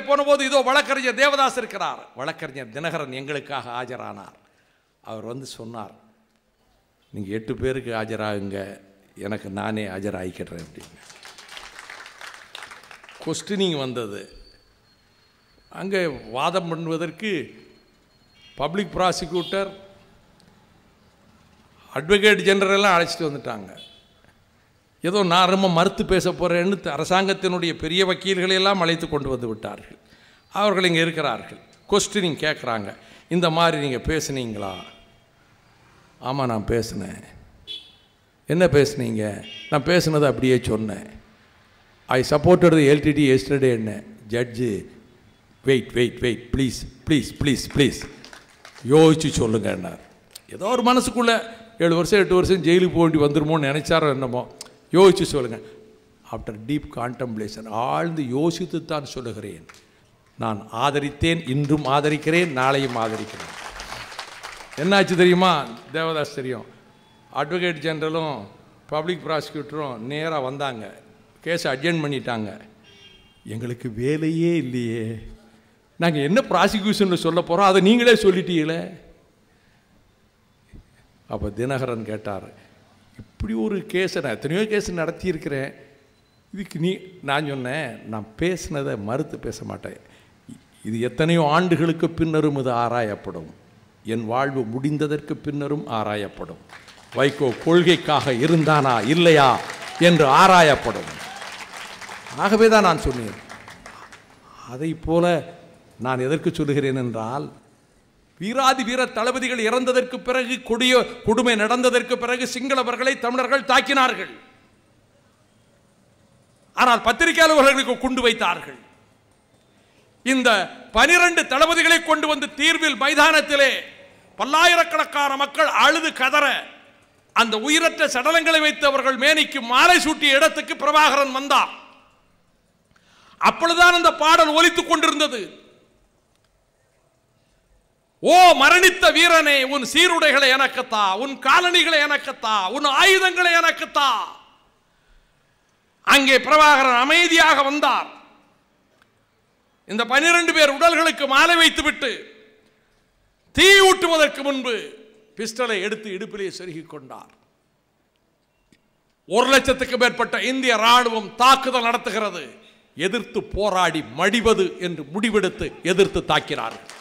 போனபோது இதோ வழக்கறிஞர் தேவதாஸ் இருக்கிறார். வழக்கறிஞர் தினகரன் எங்களுக்காக ஆஜரானார். அவர் வந்து சொன்னார் நீங்கள் எட்டு பேருக்கு ஆஜராகுங்க எனக்கு நானே ஆஜராகிக்கிறேன் அப்படின்னு. கொஸ்டினிங் வந்தது. அங்கே வாதம் பண்ணுவதற்கு பப்ளிக் ப்ராசிக்யூட்டர் அட்வொகேட் ஜெனரல்லாம் அழைச்சிட்டு வந்துட்டாங்க. ஏதோ நான் ரொம்ப மறுத்து பேச போகிறேன்னு அரசாங்கத்தினுடைய பெரிய வக்கீல்களை எல்லாம் அழைத்து கொண்டு வந்து விட்டார்கள். அவர்கள் இங்கே இருக்கிறார்கள். கொஸ்டினிங் கேட்குறாங்க இந்த மாதிரி நீங்கள் பேசுனீங்களா? ஆமாம் நான் பேசினேன். என்ன பேசுனீங்க? நான் பேசுனதை அப்படியே சொன்னேன். ஐ சப்போர்ட்டட் எல்டிடி எஸ்டர்டே என்ன? Judge wait wait wait please please please please யோசிச்சு சொல்லுங்கன்னார் ஏதோ ஒரு மனசுக்குள்ளே ஏழு வருஷம் எட்டு வருஷம் ஜெயிலுக்கு போக வேண்டி வந்துருமோன்னு நினச்சாரோ என்னமோ? யோசித்து சொல்லுங்கள் ஆஃப்டர் டீப் கான்டம்ப்ளேஷன் ஆழ்ந்து யோசித்து தான் சொல்லுகிறேன். நான் ஆதரித்தேன் இன்றும் ஆதரிக்கிறேன் நாளையும் ஆதரிக்கிறேன். என்னாச்சு தெரியுமா? தேவதாஸ் தெரியும். அட்வொகேட் ஜெனரலும் பப்ளிக் ப்ராசிக்யூட்டரும் நேராக வந்தாங்க. கேஸை அட்ஜென்ட் பண்ணிட்டாங்க. எங்களுக்கு வேலையே இல்லையே. நாங்கள் என்ன ப்ராசிக்யூஷன் சொல்ல போகிறோம் அதை நீங்களே சொல்லிட்டீங்களே? அப்போ தினகரன் கேட்டார் இப்படி ஒரு கேஸை நான் எத்தனையோ கேஸ் நடத்தியிருக்கிறேன். இதுக்கு நீ நான் சொன்னேன் நான் பேசினதை மறுத்து பேச மாட்டேன். இது எத்தனையோ ஆண்டுகளுக்கு பின்னரும் இது ஆராயப்படும். என் வாழ்வு முடிந்ததற்கு பின்னரும் ஆராயப்படும். வைகோ கொள்கைக்காக இருந்தானா இல்லையா என்று ஆராயப்படும். ஆகவே தான் நான் சொன்னேன். அதை போல நான் எதற்கு சொல்லுகிறேன் என்றால் வீராதி வீர தளபதிகள் இறந்ததற்கு பிறகு கொடிய கொடுமை நடந்ததற்கு பிறகு சிங்களவர்களை தமிழர்கள் தாக்கினார்கள். ஆனால் பத்திரிகையாளர்களுக்கு கொண்டு வைத்தார்கள். இந்த பனிரெண்டு தளபதிகளை கொண்டு வந்து தீர்வில் மைதானத்திலே பல்லாயிரக்கணக்கான மக்கள் அழுது கதற அந்த உயிரற்ற சடலங்களை வைத்து அவர்கள் மேனிக்கு மாலை சூட்டிய இடத்துக்கு பிரபாகரன் வந்தார். அப்பொழுதுதான் அந்த பாடல் ஒலித்துக் கொண்டிருந்தது. ஓ மரணித்த வீரனே உன் சீருடைகளை எனக்குத்தா உன் காலணிகளை எனக்குத்தா உன் ஆயுதங்களை எனக்குத்தா. அங்கே பிரபாகரன் அமைதியாக வந்தார். இந்த பனிரெண்டு பேர் உடல்களுக்கு மாலை வைத்துவிட்டு தீ ஊட்டுவதற்கு முன்பு பிஸ்டலை எடுத்து இடுப்பிலே செருகிக் கொண்டார். ஒரு லட்சத்துக்கு மேற்பட்ட இந்திய ராணுவம் தாக்குதல் நடத்துகிறது. எதிர்த்து போராடி மடிவது என்று முடிவெடுத்து எதிர்த்து தாக்கிறார்கள்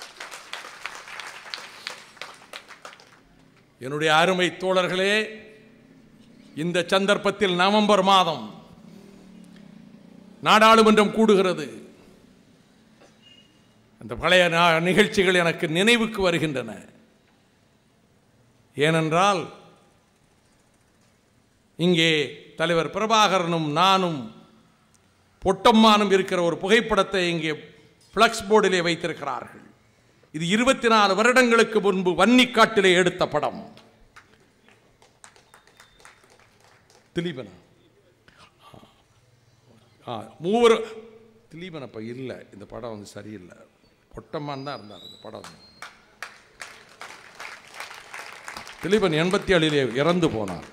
என்னுடைய அருமை தோழர்களே இந்த சந்தர்ப்பத்தில் நவம்பர் மாதம் நாடாளுமன்றம் கூடுகிறது. அந்த பழைய நா- நிகழ்ச்சிகள் எனக்கு நினைவுக்கு வருகின்றன. ஏனென்றால் இங்கே தலைவர் பிரபாகரனும் நானும் பொட்டம்மானும் இருக்கிற ஒரு புகைப்படத்தை இங்கே ஃப்ளக்ஸ் போர்டிலே வைத்திருக்கிறார்கள். இது இருபத்தி நாலு வருடங்களுக்கு முன்பு வன்னிக்காட்டிலே எடுத்த படம். திலீபனா? மூவர் திலீபன் அப்போ இல்லை. இந்த படம் வந்து சரியில்லை. பொட்டம்மான் தான் இருந்தார் இந்த படம். திலீபன் எண்பத்தி ஏழிலே இறந்து போனார்.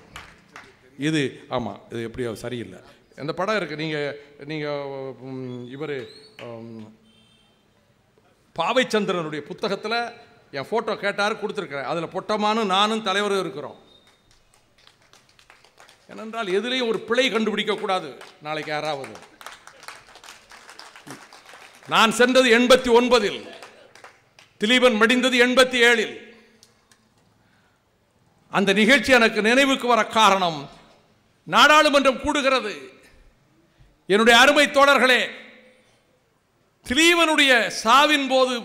இது ஆமாம் இது எப்படியோ சரியில்லை. இந்த படம் இருக்குது நீங்கள் நீங்கள் இவர் பாவைச்சந்திரனுடைய புத்தகத்தில் என் ஃபோட்டோ கேட்டார் கொடுத்துருக்குறேன் அதில் பொட்டமானும் நானும் தலைவரும் இருக்கிறோம். ஏனென்றால் எதுலேயும் ஒரு பிழை கண்டுபிடிக்கக்கூடாது நாளைக்கு யாராவது. நான் சென்றது எண்பத்தி ஒன்பதில். திலீபன் மடிந்தது எண்பத்தி ஏழில். அந்த நிகழ்ச்சி எனக்கு நினைவுக்கு வர காரணம் நாடாளுமன்றம் கூடுகிறது. என்னுடைய அருமை தோழர்களே திலீவனுடைய சாவின் போது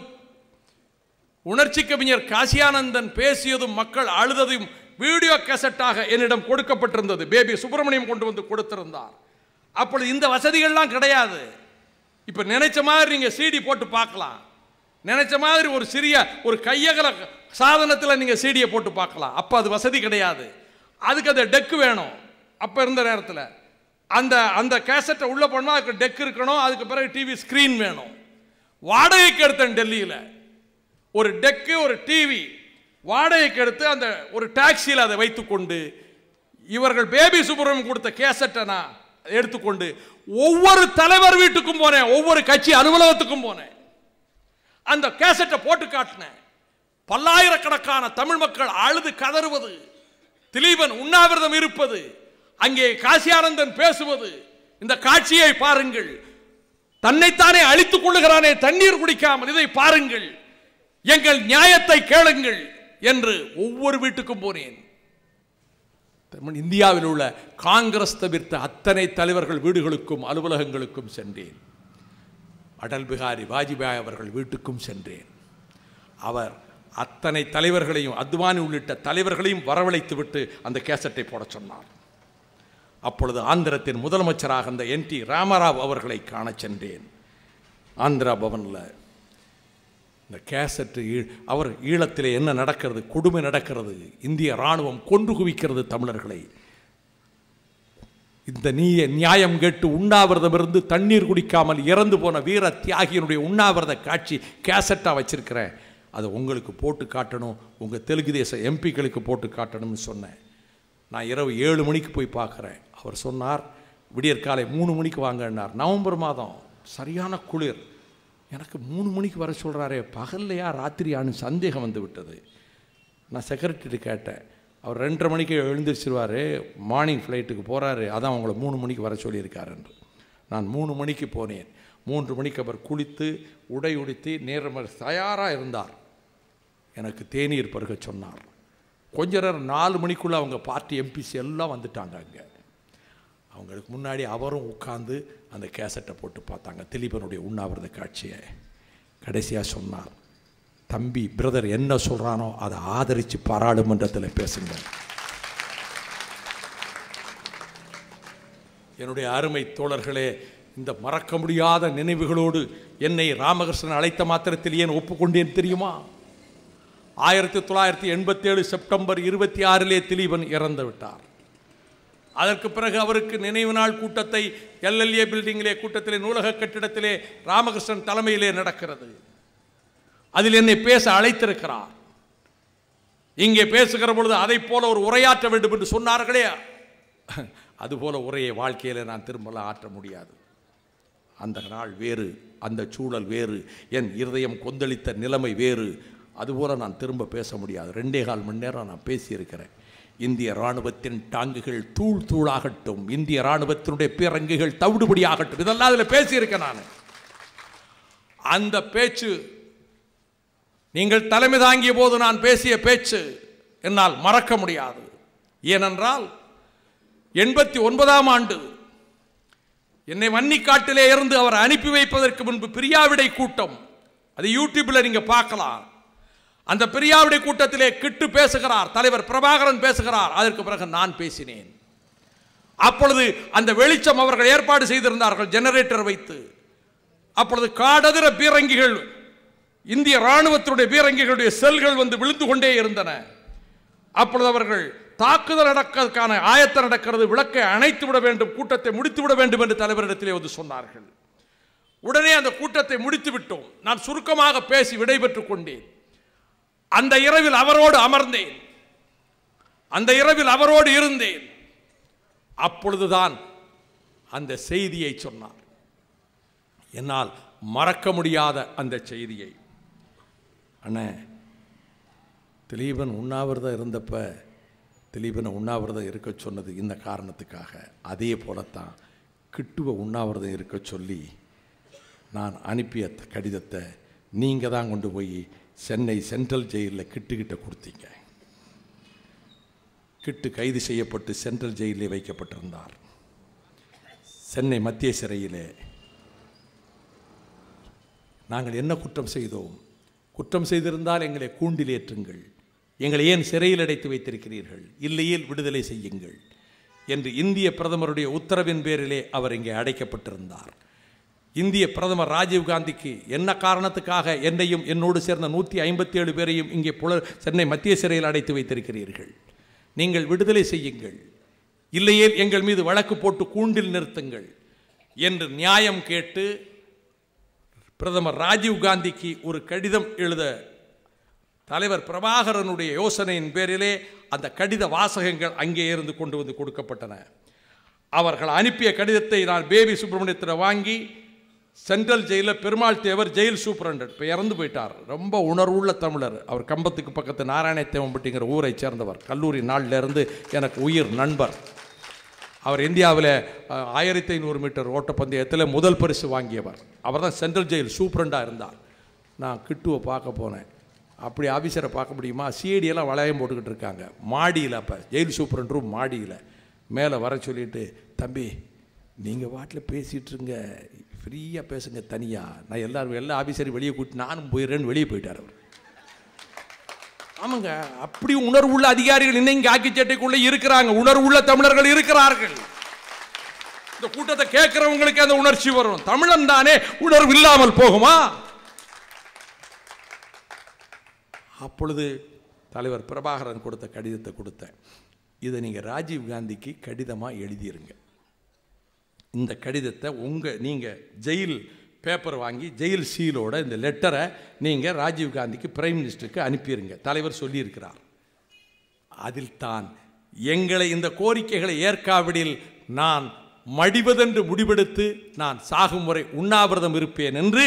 உணர்ச்சி கவிஞர் காசியானந்தன் பேசியதும் மக்கள் அழுததும் வீடியோ கேசட்டாக என்னிடம் கொடுக்கப்பட்டிருந்தது. பேபி சுப்பிரமணியம் கொண்டு வந்து கொடுத்திருந்தார். அப்பொழுது இந்த வசதிகள்லாம் கிடையாது. இப்போ நினைச்ச மாதிரி நீங்கள் சீடி போட்டு பார்க்கலாம். நினைச்ச மாதிரி ஒரு சிறிய ஒரு கையகல சாதனத்தில் நீங்கள் சீடியை போட்டு பார்க்கலாம். அப்போ அது வசதி கிடையாது. அதுக்கு அந்த டெக்கு வேணும். அப்போ இருந்த நேரத்தில். அந்த அந்த கேசட்டை உள்ளே போனால் அதுக்கு டெக் இருக்கணும் அதுக்கு பிறகு டிவி ஸ்க்ரீன் வேணும். வாடகைக்கு எடுத்தேன் டெல்லியில். ஒரு டெக்கு ஒரு டிவி வாடகைக்கு எடுத்து அந்த ஒரு டாக்ஸியில் அதை வைத்துக்கொண்டு இவர்கள் பேபி சுப்பிரமணியம் கொடுத்த கேசட்டை நான் எடுத்துக்கொண்டு ஒவ்வொரு தலைவர் வீட்டுக்கும் போனேன் ஒவ்வொரு கட்சி அலுவலகத்துக்கும் போனேன். அந்த கேசட்டை போட்டு காட்டினேன். பல்லாயிரக்கணக்கான தமிழ் மக்கள் அழுது கதறுவது திலீபன் உண்ணாவிரதம் இருப்பது அங்கே காசியானந்தன் பேசுவது இந்த காட்சியை பாருங்கள். தன்னைத்தானே அழித்துக் கொள்ளுகிறானே தண்ணீர் குடிக்காமல் இதை பாருங்கள். எங்கள் நியாயத்தை கேளுங்கள் என்று ஒவ்வொரு வீட்டுக்கும் போனேன். தமிழ் இந்தியாவில் உள்ள காங்கிரஸ் தவிர்த்த அத்தனை தலைவர்கள் வீடுகளுக்கும் அலுவலகங்களுக்கும் சென்றேன். அடல் பிகாரி வாஜ்பாய் அவர்கள் வீட்டுக்கும் சென்றேன். அவர் அத்தனை தலைவர்களையும் அத்வானி உள்ளிட்ட தலைவர்களையும் வரவழைத்து விட்டு அந்த கேசட்டை போட சொன்னார். அப்பொழுது ஆந்திரத்தின் முதலமைச்சராக அந்த என் டி ராமராவ் அவர்களை காண சென்றேன். ஆந்திரா பவனில் இந்த கேசட்டு ஈ- அவர் ஈழத்தில் என்ன நடக்கிறது கொடுமை நடக்கிறது இந்திய ராணுவம் கொன்று குவிக்கிறது தமிழர்களை. இந்த நீய நியாயம் கேட்டு உண்ணாவிரதம் இருந்து தண்ணீர் குடிக்காமல் இறந்து போன வீர தியாகியினுடைய உண்ணாவிரத காட்சி கேசட்டாக வச்சிருக்கிறேன். அதை உங்களுக்கு போட்டு காட்டணும் உங்கள் தெலுங்கு தேச எம்பிக்களுக்கு போட்டு காட்டணும்னு சொன்னேன். நான் இரவு ஏழு மணிக்கு போய் பார்க்குறேன். அவர் சொன்னார் விடியற்காலை மூணு மணிக்கு வாங்கன்னார். நவம்பர் மாதம் சரியான குளிர். எனக்கு மூணு மணிக்கு வர சொல்கிறாரே பகல்லையா ராத்திரியான்னு சந்தேகம் வந்து விட்டது. நான் செக்ரட்டரி கேட்டேன். அவர் ரெண்டரை மணிக்கு எழுந்திரிச்சிருவார் மார்னிங் ஃப்ளைட்டுக்கு போகிறாரு அதான் அவங்கள மூணு மணிக்கு வர சொல்லியிருக்காரு என்று நான் மூணு மணிக்கு போனேன். மூன்று மணிக்கு அவர் குளித்து உடை உடுத்தி நேரம் தயாராக இருந்தார். எனக்கு தேநீர் பருக சொன்னார். கொஞ்ச நேரம் நாலு மணிக்குள்ளே அவங்க பார்ட்டி எம்பிசி எல்லாம் வந்துட்டாங்க அங்கே. அவங்களுக்கு முன்னாடி அவரும் உட்கார்ந்து அந்த கேசட்டை போட்டு பார்த்தாங்க. திலீபனுடைய உண்ணாவிரத காட்சியை கடைசியாக சொன்னார் தம்பி பிரதர் என்ன சொல்கிறானோ அதை ஆதரித்து பாராளுமன்றத்தில் பேசுங்க. என்னுடைய அருமை தோழர்களே இந்த மறக்க முடியாத நினைவுகளோடு என்னை ராமகிருஷ்ணன் அழைத்த மாத்திரத்தில் ஏன் ஒப்புக்கொண்டேன் தெரியுமா? ஆயிரத்தி தொள்ளாயிரத்தி எண்பத்தேழு செப்டம்பர் இருபத்தி ஆறிலே திலீபன் இறந்து விட்டார். அதற்கு பிறகு அவருக்கு நினைவு நாள் கூட்டத்தை எல்எல்ஏ பில்டிங்கிலே கூட்டத்திலே நூலக கட்டிடத்திலே ராமகிருஷ்ணன் தலைமையிலே நடக்கிறது. அதில் என்னை பேச அழைத்திருக்கிறார். இங்கே பேசுகிற பொழுது அதை போல ஒரு உரையாற்ற வேண்டும் என்று சொன்னார்களே. அதுபோல உரையை வாழ்க்கையில் நான் திரும்பலாம் ஆற்ற முடியாது. அந்த நாள் வேறு அந்த சூழல் வேறு என் இருதயம் கொந்தளித்த நிலைமை வேறு. அதுபோல நான் திரும்ப பேச முடியாது. ரெண்டே கால் மணி நேரம் நான் பேசியிருக்கிறேன். இந்திய இராணுவத்தின் டாங்குகள் தூள் தூளாகட்டும் இந்திய இராணுவத்தினுடைய பிறங்குகள் தவிடுபடியாகட்டும். இதெல்லாம் அதில் பேசியிருக்கேன் நான். அந்த பேச்சு நீங்கள் தலைமை தாங்கிய போது நான் பேசிய பேச்சு என்னால் மறக்க முடியாது. ஏனென்றால் எண்பத்தி ஒன்பதாம் ஆண்டு என்னை வன்னிக்காட்டிலே இருந்து அவர் அனுப்பி வைப்பதற்கு முன்பு பிரியாவிடை கூட்டம் அது யூடியூப்பில் நீங்கள் பார்க்கலாம். அந்த பிரியாவிடை கூட்டத்திலே கிட்டு பேசுகிறார் தலைவர் பிரபாகரன் பேசுகிறார். அதற்கு பிறகு நான் பேசினேன். அப்பொழுது அந்த வெளிச்சம் அவர்கள் ஏற்பாடு செய்திருந்தார்கள் ஜெனரேட்டர் வைத்து. அப்பொழுது காடதிர பீரங்கிகள் இந்திய இராணுவத்தினுடைய பீரங்கிகளுடைய செல்கள் வந்து விழுந்து கொண்டே இருந்தன. அப்பொழுது அவர்கள் தாக்குதல் நடக்கிறதுக்கான ஆயத்தம் நடக்கிறது விளக்கை அணைத்து விட வேண்டும் கூட்டத்தை முடித்து விட வேண்டும் என்று தலைவரிடத்திலே வந்து சொன்னார்கள். உடனே அந்த கூட்டத்தை முடித்து விட்டோம். நான் சுருக்கமாக பேசி விடைபெற்றுக் கொண்டேன். அந்த இரவில் அவரோடு அமர்ந்தேன். அந்த இரவில் அவரோடு இருந்தேன். அப்பொழுதுதான் அந்த செய்தியை சொன்னார். என்னால் மறக்க முடியாத அந்த செய்தியை. அண்ணே திலீபன் உண்ணாவிரதம் இருந்தப்ப திலீபனை உண்ணாவிரதம் இருக்க சொன்னது இந்த காரணத்துக்காக. அதே போலத்தான் கிட்டுவ உண்ணாவிரதம் இருக்க சொல்லி நான் அனுப்பிய த- கடிதத்தை நீங்கள் தான் கொண்டு போய் சென்னை சென்ட்ரல் ஜெயிலில் கிட்டுக்கிட்ட கொடுத்தீங்க. கிட்டு கைது செய்யப்பட்டு சென்ட்ரல் ஜெயிலில் வைக்கப்பட்டிருந்தார். சென்னை மத்திய சிறையிலே. நாங்கள் என்ன குற்றம் செய்தோம்? குற்றம் செய்திருந்தால் எங்களை கூண்டில் ஏற்றுங்கள் எங்களை ஏன் சிறையில் அடைத்து வைத்திருக்கிறீர்கள்? இல்லையில் விடுதலை செய்யுங்கள். என்று இந்திய பிரதமருடைய உத்தரவின் பேரிலே அவர் இங்கே அடைக்கப்பட்டிருந்தார். இந்திய பிரதமர் ராஜீவ் காந்திக்கு என்ன காரணத்துக்காக என்னையும் என்னோடு சேர்ந்த நூற்றி ஐம்பத்தி ஏழு பேரையும் இங்கே புலர் சென்னை மத்திய சிறையில் அடைத்து வைத்திருக்கிறீர்கள்? நீங்கள் விடுதலை செய்யுங்கள். இல்லையே எங்கள் மீது வழக்கு போட்டு கூண்டில் நிறுத்துங்கள் என்று நியாயம் கேட்டு பிரதமர் ராஜீவ் காந்திக்கு ஒரு கடிதம் எழுத தலைவர் பிரபாகரனுடைய யோசனையின் பேரிலே அந்த கடித வாசகங்கள் அங்கே இருந்து கொண்டு வந்து கொடுக்கப்பட்டன. அவர்கள் அனுப்பிய கடிதத்தை நான் பேபி சுப்பிரமணியத்தில் வாங்கி சென்ட்ரல் ஜெயிலில் பெருமாள் தேவர் ஜெயில் சூப்பரண்டட் இப்போ இறந்து போயிட்டார். ரொம்ப உணர்வுள்ள தமிழர். அவர் கம்பத்துக்கு பக்கத்து நாராயணத்தேவம்பட்டிங்கிற ஊரை சேர்ந்தவர். கல்லூரி நாளிலிருந்து எனக்கு உயிர் நண்பர். அவர் இந்தியாவில் ஆயிரத்தி ஐநூறு மீட்டர் ஓட்டப்பந்தயத்தில் முதல் பரிசு வாங்கியவர். அவர் தான் சென்ட்ரல் ஜெயில் சூப்பரண்டாக இருந்தார். நான் கிட்டுவை பார்க்க போனேன். அப்படி ஆஃபீஸரை பார்க்க முடியுமா? சிஐடியெல்லாம் வளையம் போட்டுக்கிட்டு இருக்காங்க. மாடியில் அப்போ ஜெயில் சூப்பரண்ட் ரூம் மாடியில். மேலே வர சொல்லிட்டு தம்பி நீங்கள் வாட்டில் பேசிகிட்ருங்க ஃப்ரீயாக பேசுங்க தனியாக நான் எல்லாரும் எல்லா ஆஃபீஸரையும் வெளியே கூட்டி நானும் போயிடுறேன்னு வெளியே போயிட்டார் அவர். ஆமாங்க அப்படி உணர்வுள்ள அதிகாரிகள் இன்னைக்கு ஆக்கி ஆக்கிச்சேட்டைக்குள்ளே இருக்கிறாங்க. உணர்வுள்ள தமிழர்கள் இருக்கிறார்கள். இந்த கூட்டத்தை கேட்கிறவங்களுக்கு அந்த உணர்ச்சி வரும். தமிழன் தானே உணர்வு இல்லாமல் போகுமா? அப்பொழுது தலைவர் பிரபாகரன் கொடுத்த கடிதத்தை கொடுத்தேன். இதை நீங்கள் ராஜீவ் காந்திக்கு கடிதமாக எழுதிருங்க. இந்த கடிதத்தை உங்கள் நீங்கள் ஜெயில் பேப்பர் வாங்கி ஜெயில் சீலோட இந்த லெட்டரை நீங்கள் ராஜீவ் காந்திக்கு பிரைம் மினிஸ்டருக்கு அனுப்பிடுங்க தலைவர் சொல்லியிருக்கிறார். அதில் தான் எங்களை இந்த கோரிக்கைகளை ஏற்காவிடில் நான் மடிவதென்று முடிவெடுத்து நான் சாகும் முறை உண்ணாவிரதம் இருப்பேன் என்று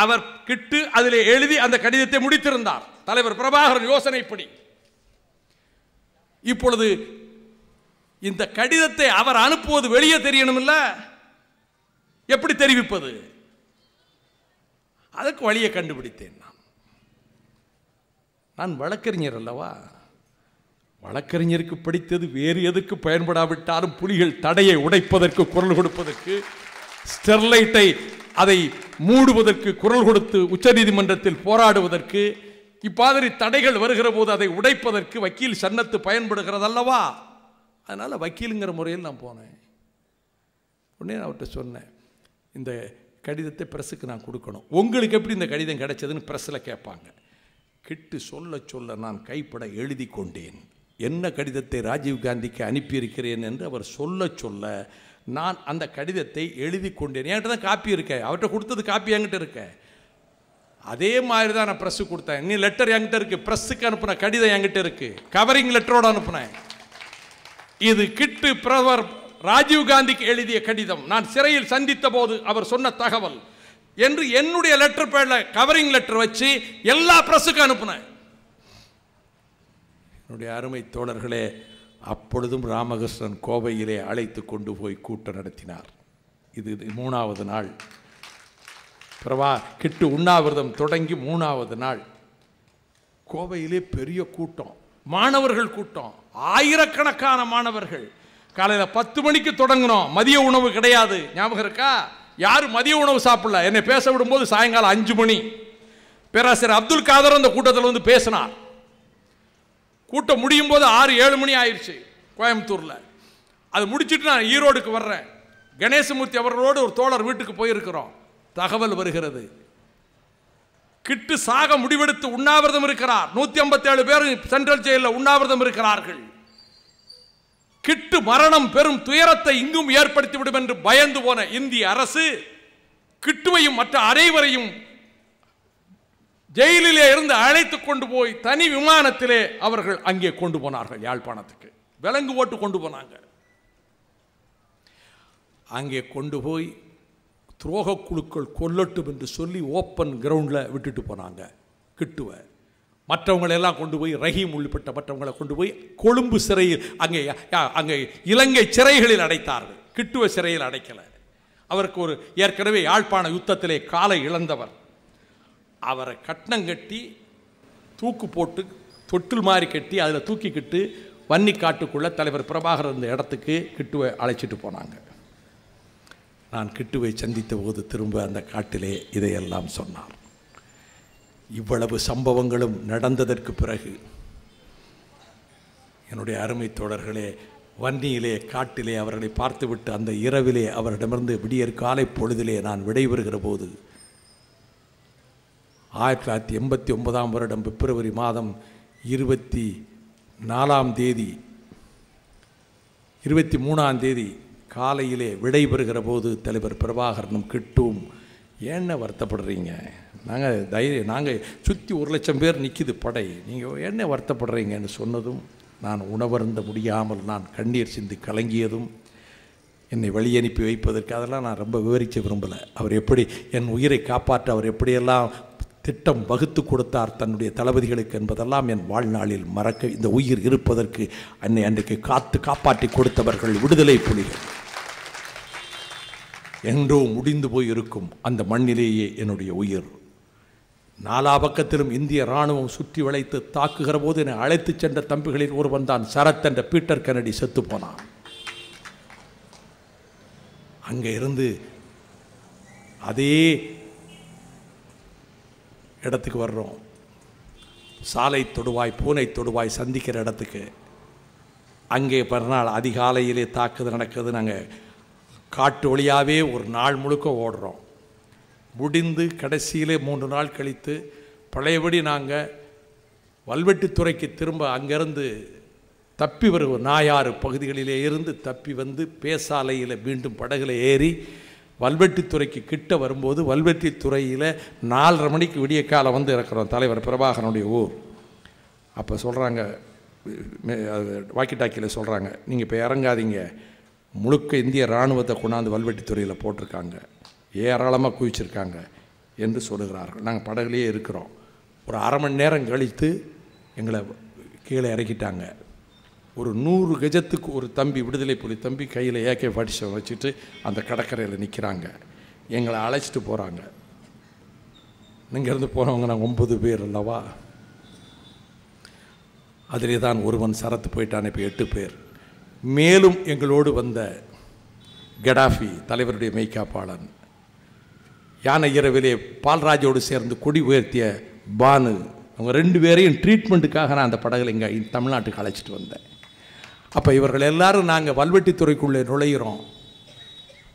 அவர் கிட்டு அதில் எழுதி அந்த கடிதத்தை முடித்திருந்தார். தலைவர் பிரபாகரன் யோசனைப்படி. இப்பொழுது இந்த கடிதத்தை அவர் அனுப்புவது வெளியே தெரியணும்ல எப்படி தெரிவிப்பது? அதுக்கு வழியை கண்டுபிடித்தேன் நான். நான் வழக்கறிஞர் அல்லவா? வழக்கறிஞருக்கு படித்தது வேறு எதுக்கு பயன்படாவிட்டாலும் புலிகள் தடையை உடைப்பதற்கு குரல் கொடுப்பதற்கு ஸ்டெர்லைட்டை அதை மூடுவதற்கு குரல் கொடுத்து உச்சநீதிமன்றத்தில் போராடுவதற்கு இப்பாதிரி தடைகள் வருகிற போது அதை உடைப்பதற்கு வக்கீல் சன்னத்து பயன்படுகிறது அல்லவா அதனால் வக்கீலுங்கிற முறையில் நான் போனேன். உடனே நான் அவர்கிட்ட சொன்னேன் இந்த கடிதத்தை ப்ரெஸ்ஸுக்கு நான் கொடுக்கணும். உங்களுக்கு எப்படி இந்த கடிதம் கிடைச்சதுன்னு ப்ரெஸ்ஸில் கேட்பாங்க. கிட்டு சொல்ல சொல்ல நான் கைப்பட எழுதி கொண்டேன் என்ன கடிதத்தை ராஜீவ் காந்திக்கு அனுப்பியிருக்கிறேன் என்று அவர் சொல்ல சொல்ல நான் அந்த கடிதத்தை எழுதி கொண்டேன் என்கிட்ட தான் காப்பி இருக்க. அவர்கிட்ட கொடுத்தது காப்பி என்கிட்ட இருக்க. அதே மாதிரி தான் நான் ப்ரெஸ்ஸு கொடுத்தேன். நீ லெட்டர் என்கிட்ட இருக்குது ப்ரெஸ்ஸுக்கு அனுப்புன கடிதம் என்கிட்ட இருக்குது கவரிங் லெட்டரோடு அனுப்புனேன். இது கிட்டு பிரதமர் ராஜீவ் காந்திக்கு எழுதிய கடிதம். நான் சிறையில் சந்தித்த போது அவர் சொன்ன தகவல். என்று என்னுடைய லெட்டர் பேடில் கவரிங் லெட்டர் வச்சு எல்லா பிரஸுக்கும் அனுப்புனேன். என்னுடைய அருமை தோழர்களே அப்பொழுதும் ராமகிருஷ்ணன் கோவையிலே அழைத்து கொண்டு போய் கூட்டம் நடத்தினார். இது இது மூணாவது நாள். பிரபா கிட்டு உண்ணாவிரதம் தொடங்கி மூணாவது நாள். கோவையிலே பெரிய கூட்டம். மாணவர்கள் கூட்டம் ஆயிரக்கணக்கான மாணவர்கள். காலையில் பத்து மணிக்கு தொடங்கினோம் மதிய உணவு கிடையாது. ஞாபகம் இருக்கா? யாரும் மதிய உணவு சாப்பிடல? என்னை பேச விடும்போது சாயங்காலம் அஞ்சு மணி. பேராசிரியர் அப்துல் காதர் அந்த கூட்டத்தில் வந்து பேசினார். கூட்டம் முடியும் போது ஆறு ஏழு மணி ஆயிடுச்சு கோயம்புத்தூரில். அது முடிச்சிட்டு நான் ஈரோடுக்கு வர்றேன். கணேசமூர்த்தி அவர்களோடு ஒரு தோழர் வீட்டுக்கு போயிருக்கிறோம். தகவல் வருகிறது. கிட்டு சாக முடிவெடுத்து உண்ணாவிரதம் இருக்கிறார். நூத்தி ஐம்பத்தி ஏழு பேர் சென்ட்ரல் ஜெயிலில் உண்ணாவிரதம் இருக்கிறார்கள். கிட்டு மரணம் பெரும் துயரத்தை இங்கும் ஏற்படுத்திவிடும் என்று பயந்து போன இந்திய அரசு கிட்டுவையும் மற்ற அனைவரையும் ஜெயிலிலே இருந்து அழைத்து கொண்டு போய் தனி விமானத்திலே அவர்கள் அங்கே கொண்டு போனார்கள் யாழ்ப்பாணத்துக்கு. விலங்கு ஓட்டு கொண்டு போனாங்க. அங்கே கொண்டு போய் துரோக குழுக்கள் கொல்லட்டும் என்று சொல்லி ஓப்பன் கிரவுண்டில் விட்டுட்டு போனாங்க. கிட்டுவை. மற்றவங்களெல்லாம் கொண்டு போய் ரஹீம் உள்ளிப்பட்ட மற்றவங்களை கொண்டு போய் கொழும்பு சிறையில் அங்கே அங்கே இலங்கை சிறைகளில் அடைத்தார்கள். கிட்டுவ சிறையில் அடைக்கலை. அவருக்கு ஒரு ஏற்கனவே யாழ்ப்பாண யுத்தத்திலே காலை இழந்தவர். அவரை கட்டணம் கட்டி தூக்கு போட்டு தொட்டில் மாதிரி கட்டி அதில் தூக்கிக்கிட்டு வன்னி காட்டுக்குள்ளே தலைவர் பிரபாகர் இருந்த இடத்துக்கு கிட்டுவை அழைச்சிட்டு போனாங்க. நான் கிட்டுவை சந்தித்த போது திரும்ப அந்த காட்டிலே இதையெல்லாம் சொன்னார். இவ்வளவு சம்பவங்களும் நடந்ததற்கு பிறகு என்னுடைய அருமை தோழர்களே வன்னியிலே காட்டிலே அவர்களை பார்த்துவிட்டு அந்த இரவிலே அவரிடமிருந்து விடியற் காலை பொழுதிலே நான் விடைபெறுகிற போது ஆயிரத்தி தொள்ளாயிரத்தி எண்பத்தி ஒன்பதாம் வருடம் பிப்ரவரி மாதம் இருபத்தி நாலாம் தேதி இருபத்தி மூணாம் தேதி காலையிலே விடைபெறுகிற போது தலைவர் பிரபாகரனும் கிட்டும் ஏன்ன வருத்தப்படுறீங்க? நாங்கள் தைரியம் நாங்கள் சுற்றி ஒரு லட்சம் பேர் நிற்கிது படை. நீங்கள் என்ன வருத்தப்படுறீங்கன்னு சொன்னதும் நான் உணவருந்த முடியாமல் நான் கண்ணீர் சிந்து கலங்கியதும் என்னை வழி அனுப்பி வைப்பதற்கு அதெல்லாம் நான் ரொம்ப விவரிக்க விரும்பலை. அவர் எப்படி என் உயிரை காப்பாற்ற அவர் எப்படியெல்லாம் திட்டம் வகுத்து கொடுத்தார் தன்னுடைய தளபதிகளுக்கு என்பதெல்லாம் என் வாழ்நாளில் மறக்க இந்த உயிர் இருப்பதற்கு அன்னை அன்றைக்கு காத்து காப்பாற்றி கொடுத்தவர்கள் விடுதலை புலிகள். என்றோ முடிந்து போய் இருக்கும் அந்த மண்ணிலேயே என்னுடைய உயிர். நாலா பக்கத்திலும் இந்திய ராணுவம் சுற்றி வளைத்து தாக்குகிற போது என்னை அழைத்துச் சென்ற தம்பிகளில் ஒருவன் தான் சரத் என்ற பீட்டர் கெனடி செத்து போனான். அங்கே இருந்து அதே இடத்துக்கு வர்றோம். சாலை தொடுவாய் பூனை தொடுவாய் சந்திக்கிற இடத்துக்கு. அங்கே பிறநாள் அதிகாலையிலே தாக்குதல் நடக்குது நாங்கள் காட்டு வழியாகவே ஒரு நாள் முழுக்க ஓடுறோம். முடிந்து கடைசியிலே மூன்று நாள் கழித்து பழையபடி நாங்கள் வல்வெட்டித்துறைக்கு திரும்ப அங்கேருந்து தப்பி வருவோம் நாயாறு பகுதிகளிலே இருந்து தப்பி வந்து பேசாலையில் மீண்டும் படகுல ஏறி வல்வெட்டித்துறைக்கு கிட்ட வரும்போது வல்வெட்டித்துறையில் நாலரை மணிக்கு விடிய காலம் வந்து இறக்குறோம் தலைவர் பிரபாகரனுடைய ஊர். அப்போ சொல்கிறாங்க வாக்கி டாக்கியில் சொல்கிறாங்க நீங்கள் இப்போ இறங்காதீங்க. முழுக்க இந்திய இராணுவத்தை கொண்டாந்து வல்வெட்டித்துறையில் போட்டிருக்காங்க. ஏராளமாக குவிச்சிருக்காங்க என்று சொல்லுகிறார்கள். நாங்கள் படகுலேயே இருக்கிறோம். ஒரு அரை மணி நேரம் கழித்து எங்களை கீழே இறக்கிட்டாங்க. ஒரு நூறு கஜத்துக்கு ஒரு தம்பி விடுதலை புலி தம்பி கையில் ஏகே படிச்ச வச்சுட்டு அந்த கடற்கரையில் நிற்கிறாங்க எங்களை அழைச்சிட்டு போகிறாங்க இங்கேருந்து போனவங்க நாங்கள் ஒன்பது பேர் அல்லவா? அதிலே தான் ஒருவன் சரத்து போயிட்டான் இப்போ எட்டு பேர். மேலும் எங்களோடு வந்த கடாஃபி தலைவருடைய மெய்காப்பாளன் யானை இரவிலே பால்ராஜோடு சேர்ந்து கொடி உயர்த்திய பானு அவங்க ரெண்டு பேரையும் ட்ரீட்மெண்ட்டுக்காக நான் அந்த படகுல இங்கே தமிழ்நாட்டுக்கு அழைச்சிட்டு வந்தேன். அப்போ இவர்கள் எல்லாரும் நாங்கள் வல்வெட்டித்துறைக்குள்ளே நுழைகிறோம்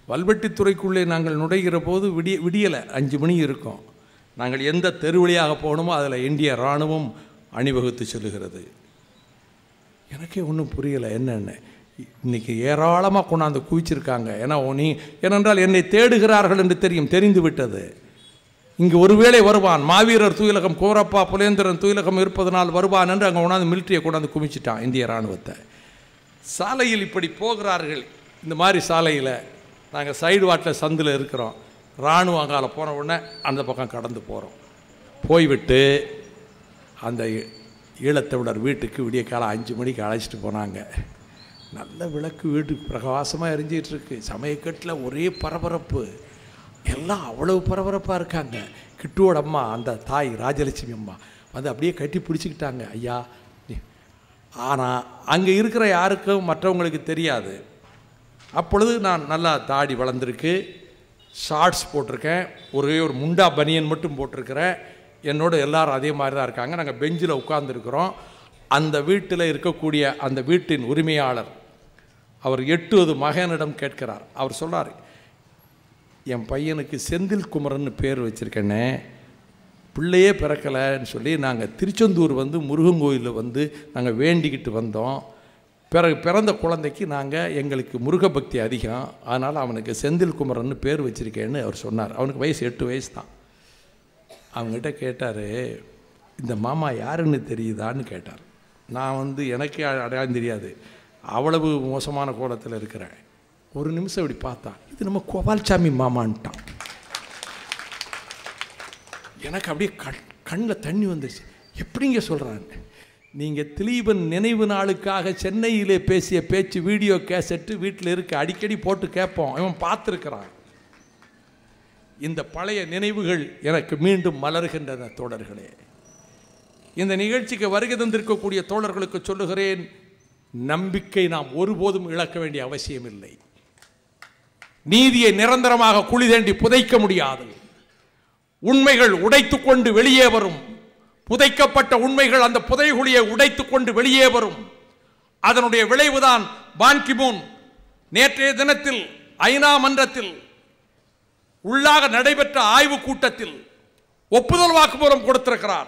வல்வெட்டித்துறைக்குள்ளே நாங்கள் நுழைகிற போது விடிய விடியலை அஞ்சு மணி இருக்கும். நாங்கள் எந்த தெரு வழியாக போகணுமோ அதில் இந்திய இராணுவம் அணிவகுத்து செல்லுகிறது. எனக்கே ஒன்றும் புரியலை என்னென்ன. இன்னைக்கு ஏராளமாக கொண்டாந்து குவிச்சிருக்காங்க. ஏன்னா நீ ஏனென்றால் என்னை தேடுகிறார்கள் என்று தெரியும். தெரிந்து விட்டது. இங்கு ஒருவேளை வருவான். மாவீரர் தூயலகம் கோரப்பா புலேந்திரன் தூயலகம் இருப்பதனால் வருவான் என்று அங்கே கொண்டாந்து மிலிட்ரியை கொண்டாந்து குமிச்சிட்டான் இந்திய இராணுவத்தை சாலையில் இப்படி போகிறார்கள். இந்த மாதிரி சாலையில் நாங்கள் சைடு வாட்டில் சந்தில் இருக்கிறோம். இராணுவ அங்கால போன உடனே அந்த பக்கம் கடந்து போகிறோம் போய்விட்டு அந்த ஈழத்தமிழர் வீட்டுக்கு விடிய காலம் அஞ்சு மணிக்கு அழைச்சிட்டு போனாங்க. நல்ல விளக்கு வீட்டுக்கு பிரகாசமாக எரிஞ்சிகிட்ருக்கு சமயக்கட்டில் ஒரே பரபரப்பு. எல்லாம் அவ்வளவு பரபரப்பாக இருக்காங்க. கிட்டுவோட அம்மா அந்த தாய் ராஜலட்சுமி அம்மா வந்து அப்படியே கட்டி பிடிச்சிக்கிட்டாங்க. ஐயா ஆனால் அங்கே இருக்கிற யாருக்கும் மற்றவங்களுக்கு தெரியாது. அப்பொழுது நான் நல்லா தாடி வளர்ந்துருக்கு. ஷார்ட்ஸ் போட்டிருக்கேன். ஒரே ஒரு முண்டா பனியன் மட்டும் போட்டிருக்கிறேன். என்னோட எல்லாரும் அதே மாதிரி தான் இருக்காங்க. நாங்கள் பெஞ்சில் உட்காந்துருக்குறோம் அந்த வீட்டில் இருக்கக்கூடிய அந்த வீட்டின் உரிமையாளர் அவர் எட்டுவது மகனிடம் கேட்கிறார். அவர் சொல்கிறார் என் பையனுக்கு செந்தில் குமரன் பேர் வச்சுருக்கேனே பிள்ளையே பிறக்கலைன்னு சொல்லி நாங்கள் திருச்செந்தூர் வந்து முருகன் கோயிலில் வந்து நாங்கள் வேண்டிக்கிட்டு வந்தோம். பிறகு பிறந்த குழந்தைக்கு நாங்கள் எங்களுக்கு முருகபக்தி அதிகம். அதனால் அவனுக்கு செந்தில் குமரன் பேர் வச்சுருக்கேன்னு அவர் சொன்னார். அவனுக்கு வயசு எட்டு வயசு தான். அவங்ககிட்ட கேட்டார் இந்த மாமா யாருன்னு தெரியுதான்னு கேட்டார். நான் வந்து எனக்கே அடையாளம் தெரியாது. அவ்வளவு மோசமான கோலத்தில் இருக்கிறேன். ஒரு நிமிஷம் இப்படி பார்த்தா இது நம்ம கோபால்சாமி மாமான்ட்டான். எனக்கு அப்படியே கண் கண்ணில் தண்ணி வந்துருச்சு. எப்படிங்க சொல்கிறாங்க நீங்கள் திலீபன் நினைவு நாளுக்காக சென்னையிலே பேசிய பேச்சு வீடியோ கேசட்டு வீட்டில் இருக்க அடிக்கடி போட்டு கேட்போம். இவன் பார்த்துருக்கிறான். இந்த பழைய நினைவுகள் எனக்கு மீண்டும் மலர்கின்றன தோழர்களே. இந்த நிகழ்ச்சிக்கு வருகை தந்திருக்கக்கூடிய தோழர்களுக்கு சொல்லுகிறேன் நம்பிக்கை நாம் ஒருபோதும் இழக்க வேண்டிய அவசியம் இல்லை நீதியை நிரந்தரமாக குழி தேண்டி புதைக்க முடியாது. உண்மைகள் உடைத்து கொண்டு வெளியே வரும். புதைக்கப்பட்ட உண்மைகள் அந்த புதைகுழியை உடைத்து கொண்டு வெளியே வரும். அதனுடைய விளைவுதான் பான்கிமூன். நேற்றைய தினத்தில் ஐநா மன்றத்தில் உள்ளாக நடைபெற்ற ஆய்வு கூட்டத்தில் ஒப்புதல் வாக்குமூலம் கொடுத்திருக்கிறார்.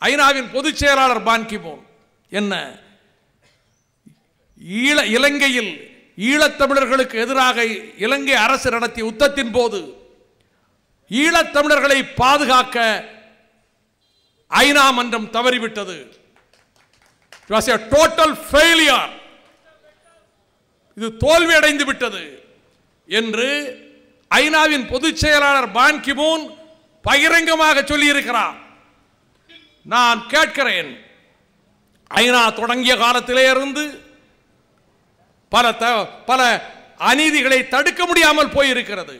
ஐநாவின் பொதுச் செயலாளர் பான்கிமோன். என்ன? ஈழ இலங்கையில் ஈழத்தமிழர்களுக்கு எதிராக இலங்கை அரசு நடத்திய யுத்தத்தின் போது ஈழத்தமிழர்களை பாதுகாக்க ஐநா மன்றம் தவறிவிட்டது. டோட்டல் ஃபெயிலியர் இது தோல்வி அடைந்து விட்டது என்று ஐநாவின் பொதுச் செயலாளர் பான் கிமூன் பகிரங்கமாக சொல்லியிருக்கிறார். நான் கேட்கிறேன் ஐநா தொடங்கிய காலத்திலே இருந்து பல த பல அநீதிகளை தடுக்க முடியாமல் போயிருக்கிறது.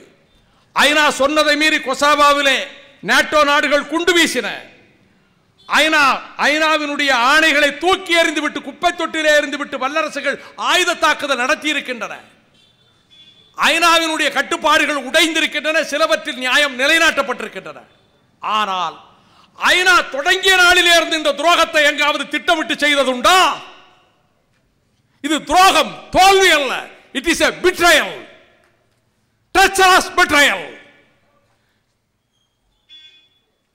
ஐநா சொன்னதை மீறி கொசாபாவிலே நேட்டோ நாடுகள் குண்டு வீசின. ஐநா ஐநாவினுடைய ஆணைகளை தூக்கி எறிந்து விட்டு குப்பை தொட்டிலே எறிந்து விட்டு வல்லரசுகள் ஆயுத தாக்குதல் நடத்தி இருக்கின்றன ஐநாவினுடைய கட்டுப்பாடுகள் உடைந்திருக்கின்றன சிலவற்றில் நியாயம் நிலைநாட்டப்பட்டிருக்கின்றன. ஆனால் ஐநா தொடங்கிய நாளிலே இருந்து இந்த துரோகத்தை எங்காவது திட்டமிட்டு செய்ததுண்டா? இது துரோகம் தோல்வி அல்ல. It is a betrayal treacherous betrayal.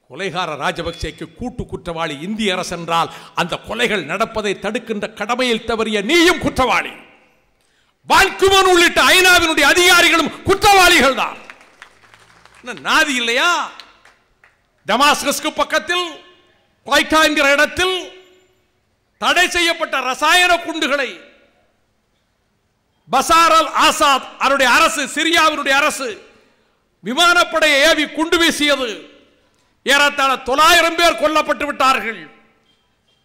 கொலைகார ராஜபக்சேக்கு கூட்டு குற்றவாளி இந்திய அரசு என்றால் அந்த கொலைகள் நடப்பதை தடுக்கின்ற கடமையில் தவறிய நீயும் குற்றவாளி. பான்குமன் உள்ளிட்ட ஐநாவினுடைய அதிகாரிகளும் குற்றவாளிகள் தான். நாதி இல்லையா? டமாஸ்கஸ்க்கு பக்கத்தில் குவைட்டா என்கிற இடத்தில் தடை செய்யப்பட்ட ரசாயன குண்டுகளை பசாரல் ஆசாத் அவருடைய அரசு சிரியாவினுடைய அரசு விமானப்படையை ஏவி குண்டு வீசியது. ஏறத்தாழ தொள்ளாயிரம் பேர் கொல்லப்பட்டு விட்டார்கள்.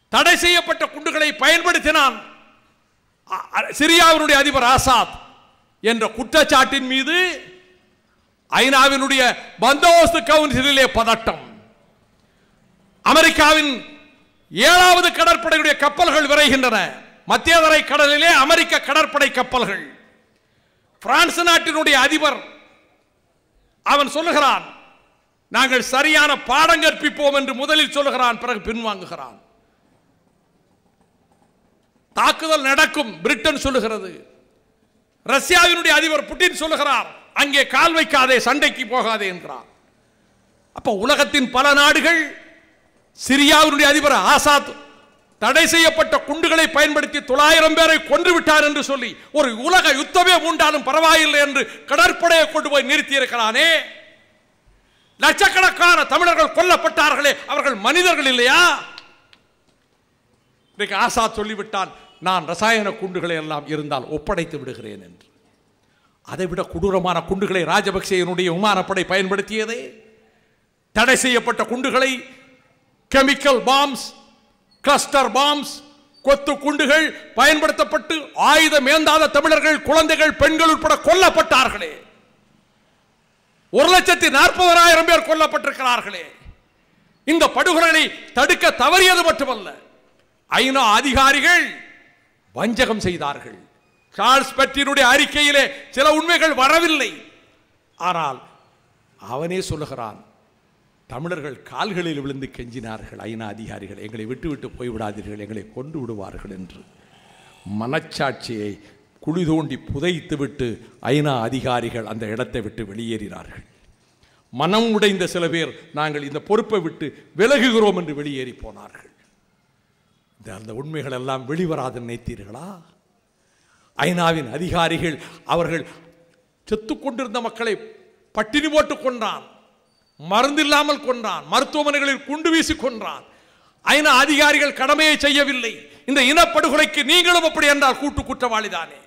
தடை செய்யப்பட்ட குண்டுகளை பயன்படுத்தினான் சிரியாவினுடைய அதிபர் ஆசாத் என்ற குற்றச்சாட்டின் மீது ஐநாவினுடைய பந்தோபஸ்து கவுன்சிலிலே பதட்டம். அமெரிக்காவின் ஏழாவது கடற்படையுடைய கப்பல்கள் விரைகின்றன. மத்தியதரை கடலிலே அமெரிக்க கடற்படை கப்பல்கள். பிரான்ஸ் நாட்டினுடைய அதிபர் அவன் சொல்லுகிறான் நாங்கள் சரியான பாடம் கற்பிப்போம் என்று முதலில் சொல்லுகிறான் பிறகு பின்வாங்குகிறான். தாக்குதல் நடக்கும் பிரிட்டன் சொல்லுகிறது. ரஷ்யாவினுடைய அதிபர் புட்டின் சொல்லுகிறார் அங்கே கால் வைக்காதே சண்டைக்கு போகாதே என்கிறார். அப்ப உலகத்தின் பல நாடுகள் சிரியாவினுடைய அதிபர் ஆசாத் தடை செய்யப்பட்ட குண்டுகளை பயன்படுத்தி தொள்ளாயிரம் பேரை கொன்று விட்டார் என்று சொல்லி ஒரு உலக யுத்தமே உண்டாலும் பரவாயில்லை என்று கடற்படையை கொண்டு போய் நிறுத்தி இருக்கிறானே லட்சக்கணக்கான தமிழர்கள் கொல்லப்பட்டார்களே அவர்கள் மனிதர்கள் இல்லையா? இன்றைக்கு ஆசாத் சொல்லிவிட்டான் நான் ரசாயன குண்டுகளை எல்லாம் இருந்தால் ஒப்படைத்து விடுகிறேன் என்று. அதைவிட கொடூரமான குண்டுகளை ராஜபக்சேயனுடைய விமானப்படை பயன்படுத்தியதே. தடை செய்யப்பட்ட குண்டுகளை கெமிக்கல் பாம்ஸ் கிளஸ்டர் பாம்ஸ் கொத்து குண்டுகள் பயன்படுத்தப்பட்டு ஆயுதம் ஏந்தாத தமிழர்கள் குழந்தைகள் பெண்கள் உட்பட கொல்லப்பட்டார்களே. ஒரு லட்சத்தி நாற்பதாயிரம் பேர் கொல்லப்பட்டிருக்கிறார்களே. இந்த படுகொலைகளை தடுக்க தவறியது மட்டுமல்ல. ஐநா அதிகாரிகள் வஞ்சகம் செய்தார்கள். சார்ஸ் பற்றினுடைய அறிக்கையிலே சில உண்மைகள் வரவில்லை. ஆனால் அவனே சொல்லுகிறான் தமிழர்கள் கால்களில் விழுந்து கெஞ்சினார்கள். ஐநா அதிகாரிகள் எங்களை விட்டுவிட்டு போய்விடாதீர்கள் எங்களை கொண்டு விடுவார்கள் என்று. மனச்சாட்சியை குழி தோண்டி புதைத்துவிட்டு ஐநா அதிகாரிகள் அந்த இடத்தை விட்டு வெளியேறினார்கள். மனம் உடைந்த சில பேர் நாங்கள் இந்த பொறுப்பை விட்டு விலகுகிறோம் என்று வெளியேறி போனார்கள். இந்த அந்த உண்மைகள் எல்லாம் வெளிவராது நினைத்தீர்களா? ஐநாவின் அதிகாரிகள் அவர்கள் செத்துக்கொண்டிருந்த மக்களை பட்டினி போட்டு கொண்டான். மருந்தில்லாமல் கொன்றான் மருத்துவமனைகளில் குண்டு வீசி கொன்றான். ஐநா அதிகாரிகள் கடமையை செய்யவில்லை. இந்த இனப்படுகொலைக்கு நீங்களும் அப்படி என்றால் கூட்டு குற்றவாளி தானே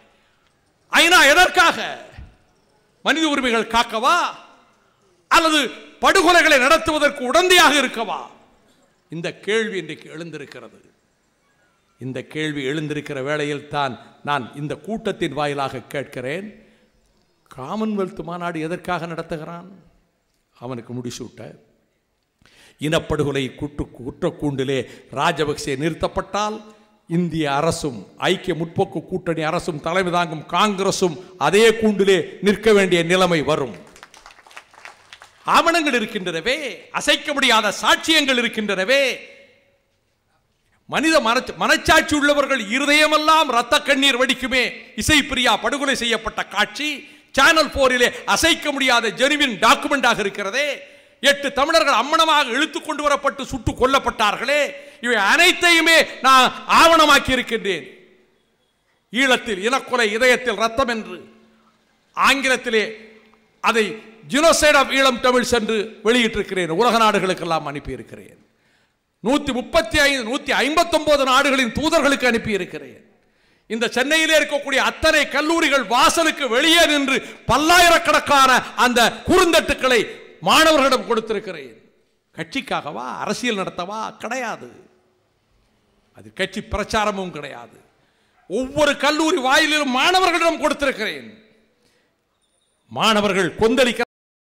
ஐநா எதற்காக? மனித உரிமைகள் காக்கவா? அல்லது படுகொலைகளை நடத்துவதற்கு உடந்தையாக இருக்கவா? இந்த கேள்வி இன்றைக்கு எழுந்திருக்கிறது. இந்த கேள்வி எழுந்திருக்கிற வேளையில் தான் நான் இந்த கூட்டத்தின் வாயிலாக கேட்கிறேன். காமன்வெல்த் மாநாடு எதற்காக நடத்துகிறான்? அவனுக்கு முடிசூட்ட. இனப்படுகொலை குற்று குற்றக்கூண்டிலே ராஜபக்சே நிறுத்தப்பட்டால் இந்திய அரசும் ஐக்கிய முற்போக்கு கூட்டணி அரசும் தலைமை தாங்கும் காங்கிரசும் அதே கூண்டிலே நிற்க வேண்டிய நிலைமை வரும். ஆவணங்கள் இருக்கின்றனவே அசைக்க முடியாத சாட்சியங்கள் இருக்கின்றனவே. மனித மன மனச்சாட்சி உள்ளவர்கள் இருதயமெல்லாம் ரத்த கண்ணீர் வடிக்குமே இசைப்பிரியா படுகொலை செய்யப்பட்ட காட்சி. சேனல் போரிலே அசைக்க முடியாத ஜெனுவின் டாக்குமெண்டாக இருக்கிறதே. எட்டு தமிழர்கள் அம்மனமாக இழுத்து கொண்டு வரப்பட்டு சுட்டு கொல்லப்பட்டார்களே. இவை அனைத்தையுமே நான் ஆவணமாக்கி இருக்கின்றேன். ஈழத்தில் இனக்கொலை இதயத்தில் ரத்தம் என்று. ஆங்கிலத்திலே அதை ஜினோசைட் ஆஃப் ஈழம் தமிழ் சென்று வெளியிட்டிருக்கிறேன். உலக நாடுகளுக்கெல்லாம் அனுப்பியிருக்கிறேன். நூற்றி முப்பத்தி ஐந்து நூற்றி ஐம்பத்தொம்போது நாடுகளின் தூதர்களுக்கு அனுப்பியிருக்கிறேன். இந்த சென்னையிலே இருக்கக்கூடிய அத்தனை கல்லூரிகள் வாசலுக்கு வெளியே நின்று பல்லாயிரக்கணக்கான அந்த குறுந்தட்டுக்களை மாணவர்களிடம் கொடுத்திருக்கிறேன். கட்சிக்காகவா அரசியல் நடத்தவா? கிடையாது. அது கட்சி பிரச்சாரமும் கிடையாது. ஒவ்வொரு கல்லூரி வாயிலிலும் மாணவர்களிடம் கொடுத்திருக்கிறேன். மாணவர்கள் கொந்தளிக்க